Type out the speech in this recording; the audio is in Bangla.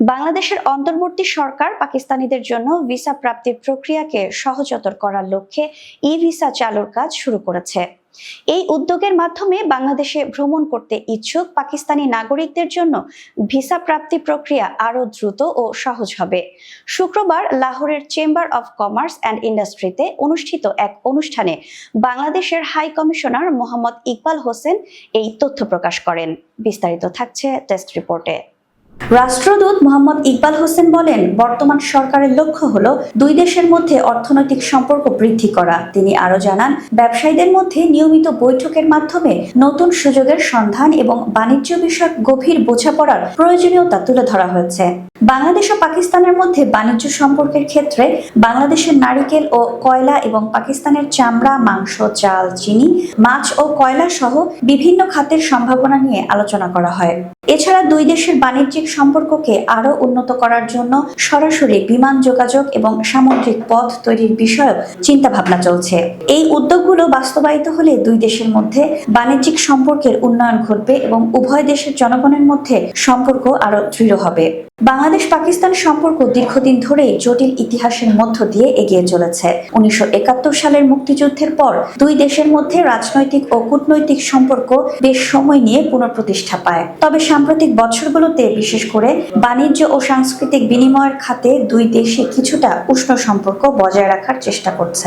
বাংলাদেশের অন্তর্বর্তী সরকার পাকিস্তানিদের জন্য ভিসা প্রাপ্তির প্রক্রিয়াকে সহজতর করার লক্ষ্যে ই ভিসা চালুর কাজ শুরু করেছে। এই উদ্যোগের মাধ্যমে বাংলাদেশে ভ্রমণ করতে ইচ্ছুক পাকিস্তানি নাগরিকদের জন্য ভিসা প্রাপ্তি প্রক্রিয়া আরও দ্রুত ও সহজ হবে। শুক্রবার লাহোরের চেম্বার অফ কমার্স অ্যান্ড ইন্ডাস্ট্রিতে অনুষ্ঠিত এক অনুষ্ঠানে বাংলাদেশের হাই কমিশনার মোহাম্মদ ইকবাল হোসেন এই তথ্য প্রকাশ করেন। বিস্তারিত থাকছে টেস্ট রিপোর্টে। রাষ্ট্রদূত মোহাম্মদ ইকবাল হোসেন বলেন, বর্তমান সরকারের লক্ষ্য হলো দুই দেশের মধ্যে অর্থনৈতিক সম্পর্ক বৃদ্ধি করা। তিনি আরও জানান, ব্যবসায়ীদের মধ্যে নিয়মিত বৈঠকের মাধ্যমে নতুন সুযোগের সন্ধান এবং বাণিজ্য বিষয়ক গভীর বোঝাপড়ার প্রয়োজনীয়তা তুলে ধরা হয়েছে। বাংলাদেশ ও পাকিস্তানের মধ্যে বাণিজ্য সম্পর্কের ক্ষেত্রে বাংলাদেশের নারিকেল ও কয়লা এবং পাকিস্তানের চামড়া, মাংস, চাল, চিনি, মাছ ও কয়লা সহ বিভিন্ন খাতের সম্ভাবনা নিয়ে আলোচনা করা হয়। এছাড়া দুই দেশের বাণিজ্যিক সম্পর্ককে আরও উন্নত করার জন্য সরাসরি বিমান যোগাযোগ এবং সামুদ্রিক পথ তৈরির বিষয়ক চিন্তাভাবনা চলছে। এই উদ্যোগগুলো বাস্তবায়িত হলে দুই দেশের মধ্যে বাণিজ্যিক সম্পর্কের উন্নয়ন ঘটবে এবং উভয় দেশের জনগণের মধ্যে সম্পর্ক আরও দৃঢ় হবে। বাংলাদেশ পাকিস্তান সম্পর্ক দীর্ঘদিন ধরেই জটিল ইতিহাসের মধ্য দিয়ে এগিয়ে চলেছে। উনিশশো সালের মুক্তিযুদ্ধের পর দুই দেশের মধ্যে রাজনৈতিক ও কূটনৈতিক সম্পর্ক বেশ সময় নিয়ে পুনঃপ্রতিষ্ঠা পায়। তবে সাম্প্রতিক বছরগুলোতে, বিশেষ করে বাণিজ্য ও সাংস্কৃতিক বিনিময়ের খাতে দুই দেশে কিছুটা উষ্ণ সম্পর্ক বজায় রাখার চেষ্টা করছে।